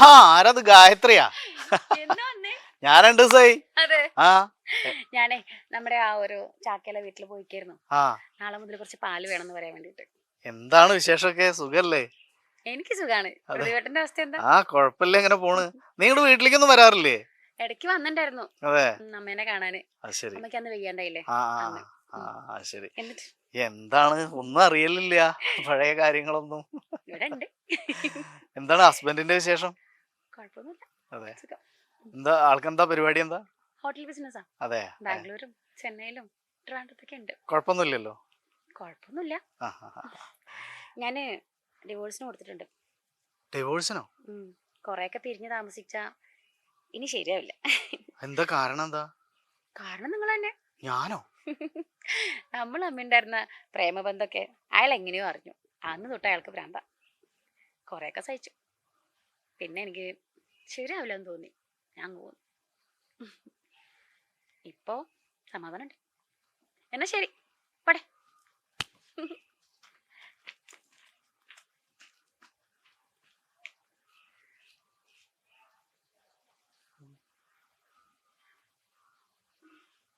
ആ ആരത് ഗായത്രിയാ? ഞാനുണ്ട് സൈ ഞാൻ രണ്ടു ദിവസമായി അതെ. ആ. ഞാനേ നമ്മുടെ ആ ഒരു ചാക്കേല വീട്ടിൽ പോയിക്കായിരുന്നു. ആ. നാളെ മുതൽ കുറച്ച് പാൽ വേണമെന്ന് പറയാൻ വേണ്ടിട്ട് എന്താണ് വിശേഷമൊക്കെ? സുഖല്ലേ? എനിക്ക് സുഖാണ്. പ്രതിവേട്ടന്റെ അവസ്ഥ എന്താ? ആ കൊഴപ്പില്ല എങ്ങനെ പോണ്? നിങ്ങളുടെ വീട്ടിലേക്കൊന്നും വരാറില്ലേ? ഇടയ്ക്ക് വന്നിട്ടുണ്ടായിരുന്നു അതെ. അമ്മേനെ കാണാന്. ശരി. അമ്മയ്ക്ക് അന്ന് വെയ്യാണ്ടായില്ലേ? ആ ശരി. എന്താണ്? ഒന്നും അറിയലില്ല. പഴയ കാര്യങ്ങളൊന്നും. എന്താണ് ഹസ്ബൻഡിന്റെ വിശേഷം? അതെ. എന്താ ആൾക്കെന്താ പരിപാടി എന്താ? ഹോട്ടൽ ബിസിനസ്സാ. അതെ. ബാംഗ്ലൂരും ചെന്നൈയിലും ട്രിവാൻഡ്രത്തൊക്കെ ഉണ്ട്. കുഴപ്പമൊന്നുമില്ലല്ലോ? കുഴപ്പമൊന്നുമില്ല. ഞാൻ ഡിവോഴ്സിന് കൊടുത്തിട്ടുണ്ട്. ഡിവോഴ്സിനോ കുറെയൊക്കെ പിരിഞ്ഞ് താമസിച്ച ഇനി ശരിയാവില്ല. എന്താ കാരണം എന്താ? കാരണം നിങ്ങൾ തന്നെ. ഞാനോ? നമ്മൾ അമ്മയുണ്ടായിരുന്ന പ്രേമബന്ധമൊക്കെ അയാൾ എങ്ങനെയോ അറിഞ്ഞു. അന്ന് തൊട്ട് അയാൾക്ക് ഭ്രാന്ത. കൊറേയൊക്കെ സഹിച്ചു. പിന്നെ എനിക്ക് ശരിയാവില്ല എന്ന് തോന്നി. ഞാൻ പോന്നു. ഇപ്പോ സമാധാനമുണ്ട്. എന്നാ ശരി. പടേ.